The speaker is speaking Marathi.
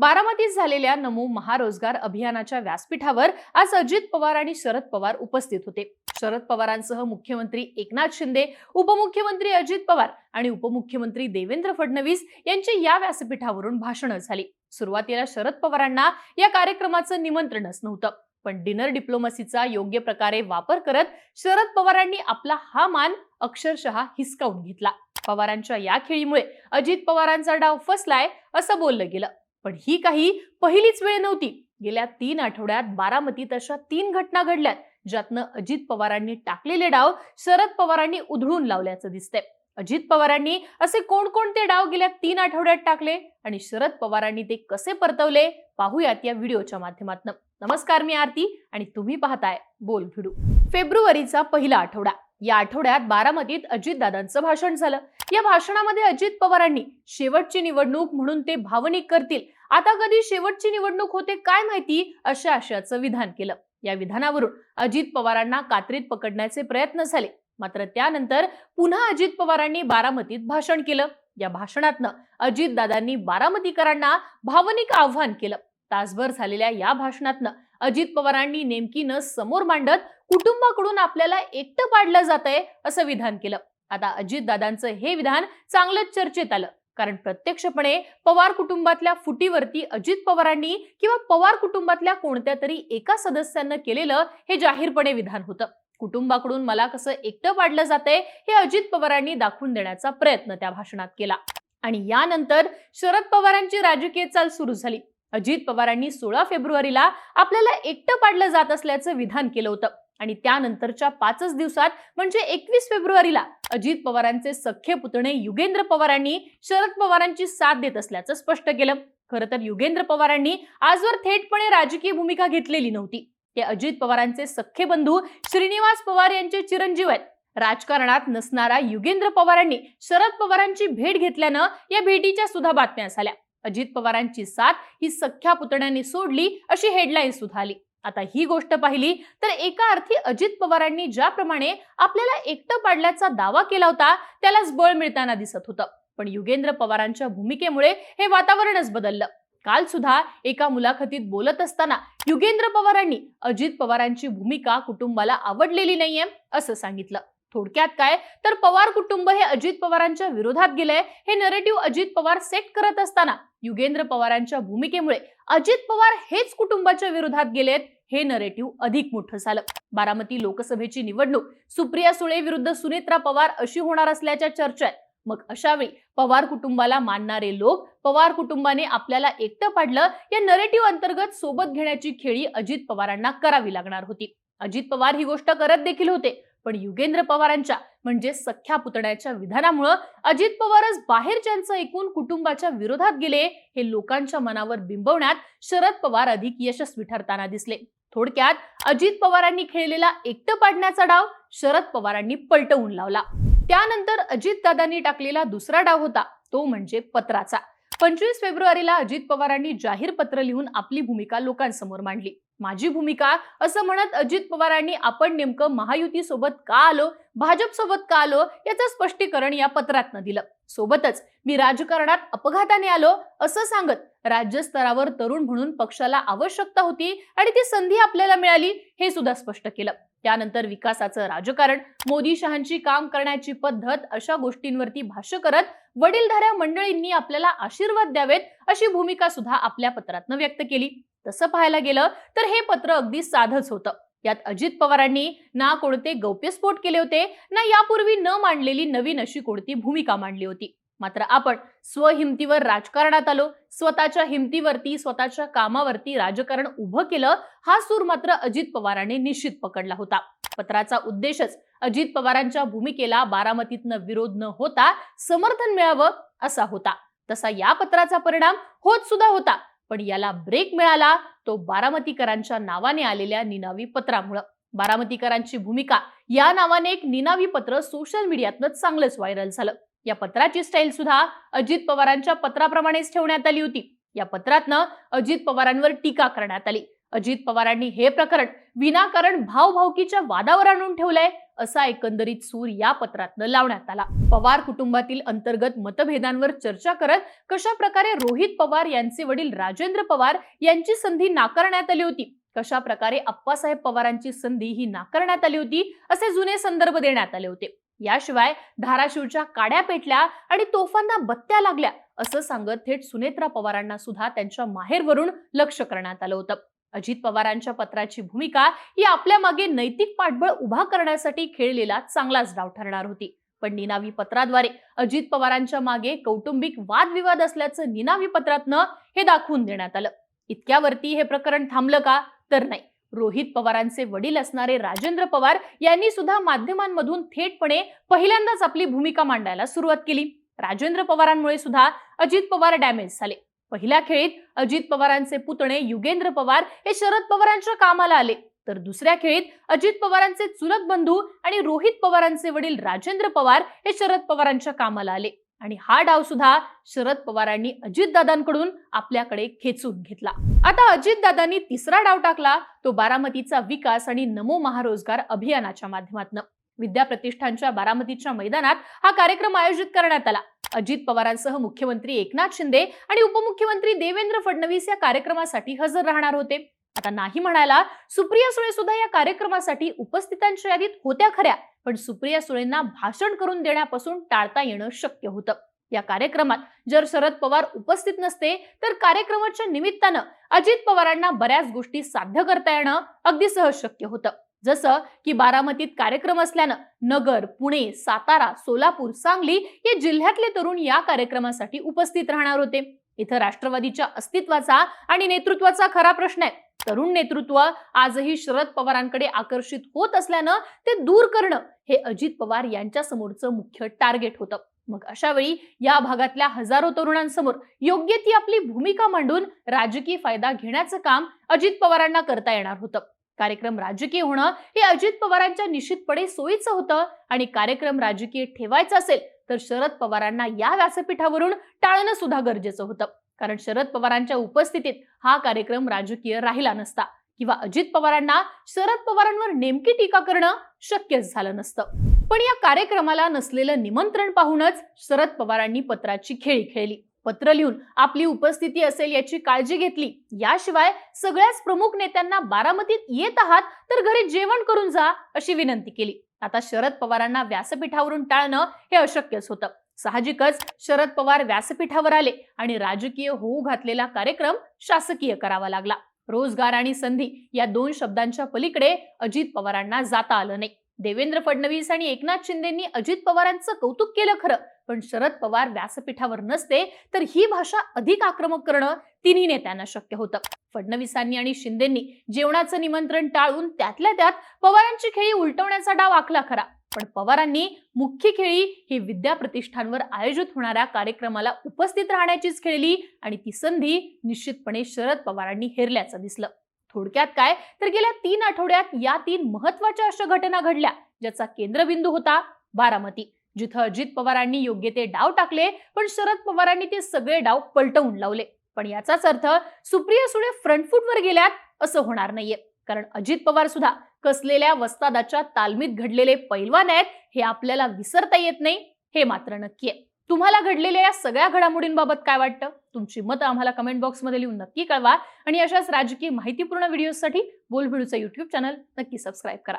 बारामतीत झालेल्या नमो महारोजगार अभियानाच्या व्यासपीठावर आज अजित पवार आणि शरद पवार उपस्थित होते. शरद पवारांसह मुख्यमंत्री एकनाथ शिंदे उपमुख्यमंत्री अजित पवार आणि उपमुख्यमंत्री देवेंद्र फडणवीस यांची या व्यासपीठावरून भाषणं झाली. सुरुवातीला शरद पवारांना या कार्यक्रमाचं निमंत्रणच नव्हतं पण डिनर डिप्लोमसीचा योग्य प्रकारे वापर करत शरद पवारांनी आपला हा मान अक्षरशः हिसकावून घेतला. पवारांच्या या खेळीमुळे अजित पवारांचा डाव फसलाय असं बोललं गेलं. पण ही काही पहिलीच वेळ नव्हती. गेल्या तीन आठवड्यात बारामतीत अशा तीन घटना घडल्यात ज्यातनं अजित पवारांनी टाकलेले डाव शरद पवारांनी उधळून लावल्याचं दिसतंय. अजित पवारांनी असे कोणकोणते डाव गेल्या तीन आठवड्यात टाकले आणि शरद पवारांनी ते कसे परतवले पाहूयात या व्हिडिओच्या माध्यमातून. नमस्कार मी आरती आणि तुम्ही पाहताय बोल भिडू. फेब्रुवारीचा पहिला आठवडा. या आठवड्यात बारामतीत अजितदादांचं भाषण झालं. या भाषणामध्ये अजित पवारांनी शेवटची निवडणूक म्हणून ते भावनिक करतील आता कधी शेवटची निवडणूक होते काय माहिती अशा आशयाचं विधान केलं. या विधानावरून अजित पवारांना कात्रीत पकडण्याचे प्रयत्न झाले. मात्र त्यानंतर पुन्हा अजित पवारांनी बारामतीत भाषण केलं. या भाषणातनं अजितदादांनी बारामतीकरांना भावनिक आव्हान केलं. तासभर झालेल्या या भाषणातनं अजित पवारांनी नेमकीनं समोर मांडत कुटुंबाकडून आपल्याला एकटं पाडलं जात आहे असं विधान केलं. आता अजितदादांचं हे विधान चांगलंच चर्चेत आलं. कारण प्रत्यक्षपणे पवार कुटुंबातल्या फुटीवरती अजित पवारांनी किंवा पवार कुटुंबातल्या कोणत्या तरी एका सदस्यानं केलेलं हे जाहीरपणे विधान होतं. कुटुंबाकडून मला कसं एकटं पाडलं जातंय हे अजित पवारांनी दाखवून देण्याचा प्रयत्न त्या भाषणात केला. आणि यानंतर शरद पवारांची राजकीय चाल सुरू झाली. अजित पवारांनी सोळा फेब्रुवारीला आपल्याला एकटं पाडलं जात असल्याचं विधान केलं होतं. आणि त्यानंतरच्या पाचच दिवसात म्हणजे एकवीस फेब्रुवारीला अजित पवारांचे सख्खे पुतणे युगेंद्र पवारांनी शरद पवारांची साथ देत असल्याचं स्पष्ट केलं. खरं तर युगेंद्र पवारांनी आजवर थेटपणे राजकीय भूमिका घेतलेली नव्हती. ते अजित पवारांचे सख्खे बंधू श्रीनिवास पवार यांचे चिरंजीव आहेत. राजकारणात नसणारा युगेंद्र पवारांनी शरद पवारांची भेट घेतल्यानं या भेटीच्या सुद्धा बातम्या झाल्या. अजित पवारांची साथ ही सख्ख्या पुतण्याने सोडली अशी हेडलाईन सुद्धा आली. आता ही गोष्ट पाहिली तर एका अर्थी अजित पवारांनी ज्याप्रमाणे आपल्याला एकटं पाडल्याचा दावा केला होता त्यालाच बळ मिळताना दिसत होतं. पण युगेंद्र पवारांच्या भूमिकेमुळे हे वातावरणच बदललं. काल सुद्धा एका मुलाखतीत बोलत असताना युगेंद्र पवारांनी अजित पवारांची भूमिका कुटुंबाला आवडलेली नाहीये असं सांगितलं. थोडक्यात काय? तर पवार कुटुंब हे अजित पवारांच्या विरोधात गेलंय. हे नरेटिव्ह अजित पवार सेट करत असताना युगेंद्र पवारांच्या भूमिकेमुळे अजित पवार हेच कुटुंबाच्या विरोधात गेलेत. हे नरेटिव्ह अधिक मोठं झालं. बारामती लोकसभेची निवडणूक सुप्रिया सुळे विरुद्ध सुनेत्रा पवार अशी होणार असल्याच्या चर्चा आहेत मग अशावेळी पवार कुटुंबाला मानणारे लोक पवार कुटुंबाने आपल्याला एकटं पाडलं या नरेटिव्ह अंतर्गत सोबत घेण्याची खेळी अजित पवारांना करावी लागणार होती. अजित पवार ही गोष्ट करत देखील होते. पण युगेंद्र पवारांच्या म्हणजे सख्या पुतण्याच्या विधानामुळं अजित पवारच बाहेरच्यांचं एकूण कुटुंबाच्या विरोधात गेले हे लोकांच्या मनावर बिंबवण्यात शरद पवार अधिक यशस्वी ठरताना दिसले. थोडक्यात अजित पवारांनी खेळलेला एकटं पाडण्याचा डाव शरद पवारांनी पलटवून लावला. त्यानंतर अजितदादांनी टाकलेला दुसरा डाव होता तो म्हणजे पत्राचा. पंचवीस फेब्रुवारीला अजित पवारांनी जाहीर पत्र लिहून आपली भूमिका लोकांसमोर मांडली. माझी भूमिका? असं म्हणत अजित पवारांनी आपण नेमकं महायुती सोबत का आलो? भाजप सोबत का आलो? याचं स्पष्टीकरण या पत्रातनं दिलं. सोबतच मी राजकारणात अपघाताने आलो असं सांगत राज्यस्तरावर तरुण म्हणून पक्षाला आवश्यकता होती आणि ती संधी आपल्याला मिळाली हे सुद्धा स्पष्ट केलं. त्यानंतर विकासाचं राजकारण मोदी शहांची काम करण्याची पद्धत अशा गोष्टींवरती भाष्य करत वडीलधाऱ्या मंडळींनी आपल्याला आशीर्वाद द्यावेत अशी भूमिका सुद्धा आपल्या पत्रातनं व्यक्त केली. तसं पाहायला गेलं तर हे पत्र अगदी साधच होतं. यात अजित पवारांनी ना कोणते गौप्यस्फोट केले होते ना यापूर्वी न मांडलेली नवीन अशी कोणती भूमिका मांडली होती. मात्र आपण स्वहिमतीवर राजकारणात आलो स्वतःच्या हिमतीवरती स्वतःच्या कामावरती राजकारण उभं केलं हा सूर मात्र अजित पवारांनी निश्चित पकडला होता. पत्राचा उद्देशच अजित पवारांच्या भूमिकेला बारामतीतनं विरोध न होता समर्थन मिळावं असा होता. तसा या पत्राचा परिणाम होत सुद्धा होता. पण याला ब्रेक मिळाला तो बारामतीकरांच्या नावाने आलेल्या निनावी पत्रामुळं. बारामतीकरांची भूमिका या नावाने एक निनावी पत्र सोशल मीडियातनं चांगलंच व्हायरल झालं. या पत्राची स्टाईल सुद्धा अजित पवारांच्या पत्राप्रमाणेच ठेवण्यात आली होती. या पत्रातनं अजित पवारांवर टीका करण्यात आली. अजित पवारांनी हे प्रकरण विनाकारण भावभावकीच्या वादावर आणून ठेवलंय. असा एकंदरीत सूर या पत्रातनं लावण्यात आला. पवार कुटुंबातील अंतर्गत मतभेदांवर चर्चा करत कशा प्रकारे रोहित पवार यांचे वडील राजेंद्र पवार यांची संधी नाकारण्यात आली होती? कशा प्रकारे अप्पासाहेब पवारांची संधी ही नाकारण्यात आली होती? असे जुने संदर्भ देण्यात आले होते. याशिवाय धाराशिवच्या काड्या पेटल्या आणि तोफांना बत्त्या लागल्या असं सांगत थेट सुनेत्रा पवारांना सुद्धा त्यांच्या माहेरवरून लक्ष करण्यात आलं होतं. अजित पवारांच्या पत्राची भूमिका ही आपल्या मागे नैतिक पाठबळ उभा करण्यासाठी खेळलेला चांगलाच डाव ठरणार होती. पण निनावी पत्राद्वारे अजित पवारांच्या मागे कौटुंबिक वादविवाद असल्याचं निनावी पत्रातनं हे दाखवून देण्यात आलं. इतक्यावरती हे प्रकरण थांबलं का? तर नाही. रोहित पवारांचे वडील असणारे राजेंद्र पवार यांनी सुद्धा माध्यमांमधून थेटपणे पहिल्यांदाच आपली भूमिका मांडायला सुरुवात केली. राजेंद्र पवारांमुळे सुद्धा अजित पवार डॅमेज झाले. पहिल्या खेळीत अजित पवारांचे पुतणे युगेंद्र पवार हे शरद पवारांच्या कामाला आले. तर दुसऱ्या खेळीत अजित पवारांचे चुलत बंधू आणि रोहित पवारांचे वडील राजेंद्र पवार हे शरद पवारांच्या कामाला आले. आणि हा डाव सुद्धा शरद पवारांनी अजितदादांकडून आपल्याकडे खेचून घेतला. आता अजितदादांनी तिसरा डाव टाकला तो बारामतीचा विकास आणि नमो महारोजगार अभियानाच्या माध्यमातून. विद्या प्रतिष्ठानच्या बारामतीच्या मैदानात हा कार्यक्रम आयोजित करण्यात आला. अजित पवारांसह मुख्यमंत्री एकनाथ शिंदे आणि उपमुख्यमंत्री देवेंद्र फडणवीस या कार्यक्रमासाठी हजर राहणार होते. आता नाही म्हणायला सुप्रिया सुळे सुद्धा या कार्यक्रमासाठी उपस्थितांच्या यादीत होत्या खऱ्या पण सुप्रिया सुळेंना भाषण करून देण्यापासून टाळता येणं शक्य होतं. या कार्यक्रमात जर शरद पवार उपस्थित नसते तर कार्यक्रमाच्या निमित्तानं अजित पवारांना बऱ्याच गोष्टी साध्य करता येणं अगदी सहज शक्य होतं. जसं की बारामतीत कार्यक्रम असल्यानं नगर पुणे सातारा सोलापूर सांगली या जिल्ह्यातले तरुण या कार्यक्रमासाठी उपस्थित राहणार होते. इथं राष्ट्रवादीच्या अस्तित्वाचा आणि नेतृत्वाचा खरा प्रश्न आहे. तरुण नेतृत्व आजही शरद पवारांकडे आकर्षित होत असल्यानं ते दूर करणं हे अजित पवार यांच्या समोरचं मुख्य टार्गेट होतं. मग अशा वेळी या भागातल्या हजारो तरुणांसमोर योग्य ती आपली भूमिका मांडून राजकीय फायदा घेण्याचं काम अजित पवारांना करता येणार होतं. कार्यक्रम राजकीय होणं हे अजित पवारांच्या निश्चितपणे सोयीचं होतं. आणि कार्यक्रम राजकीय ठेवायचा असेल तर शरद पवारांना या व्यासपीठावरून टाळणं सुद्धा गरजेचं होतं. कारण शरद पवारांच्या उपस्थितीत हा कार्यक्रम राजकीय राहिला नसता किंवा अजित पवारांना शरद पवारांवर नेमकी टीका करणं शक्यच झालं नसतं. पण या कार्यक्रमाला नसलेलं निमंत्रण पाहूनच शरद पवारांनी पत्राची खेळी खेळली. पत्र लिहून आपली उपस्थिती असेल याची काळजी घेतली. याशिवाय सगळ्याच प्रमुख नेत्यांना बारामतीत येत आहात तर घरी जेवण करून जा अशी विनंती केली. आता शरद पवारांना व्यासपीठावरून टाळणं हे अशक्यच होतं. साहजिकच शरद पवार व्यासपीठावर आले आणि राजकीय होऊ घातलेला कार्यक्रम शासकीय करावा लागला. रोजगार आणि संधी या दोन शब्दांच्या पलीकडे अजित पवारांना जाता आलं नाही. देवेंद्र फडणवीस आणि एकनाथ शिंदेंनी अजित पवारांचं कौतुक केलं खरं. पण शरद पवार व्यासपीठावर नसते तर ही भाषा अधिक आक्रमक करणं तिन्ही नेत्यांना शक्य होतं. फडणवीसांनी आणि शिंदेंनी जेवणाचं निमंत्रण टाळून त्यातल्या त्यात पवारांची खेळी उलटवण्याचा डाव आखला खरा. पण पवारांनी मुख्य खेळी ही विद्या प्रतिष्ठानवर आयोजित होणाऱ्या कार्यक्रमाला उपस्थित राहण्याचीच खेळली आणि ती संधी निश्चितपणे शरद पवारांनी हेरल्याचं दिसलं. थोडक्यात काय? तर गेल्या तीन आठवड्यात या तीन महत्त्वाच्या अशा घटना घडल्या ज्याचा केंद्रबिंदू होता बारामती जिथं अजित पवारांनी योग्य ते डाव टाकले पण शरद पवारांनी ते सगळे डाव पलटवून लावले. पण याचाच अर्थ सुप्रिया सुळे फ्रंटफूटवर गेल्यात असं होणार नाहीये. कारण अजित पवार सुद्धा कसलेल्या वस्तादाच्या तालमीत घडलेले पैलवान आहेत हे आपल्याला विसरता येत नाही हे मात्र नक्की आहे. तुम्हाला घडलेल्या या सगळ्या घडामोडींबाबत काय वाटतं? तुमची मतं आम्हाला कमेंट बॉक्समध्ये लिहून नक्की कळवा. आणि अशाच राजकीय माहितीपूर्ण व्हिडिओसाठी बोलभिडूचं युट्यूब चॅनल नक्की सबस्क्राईब करा.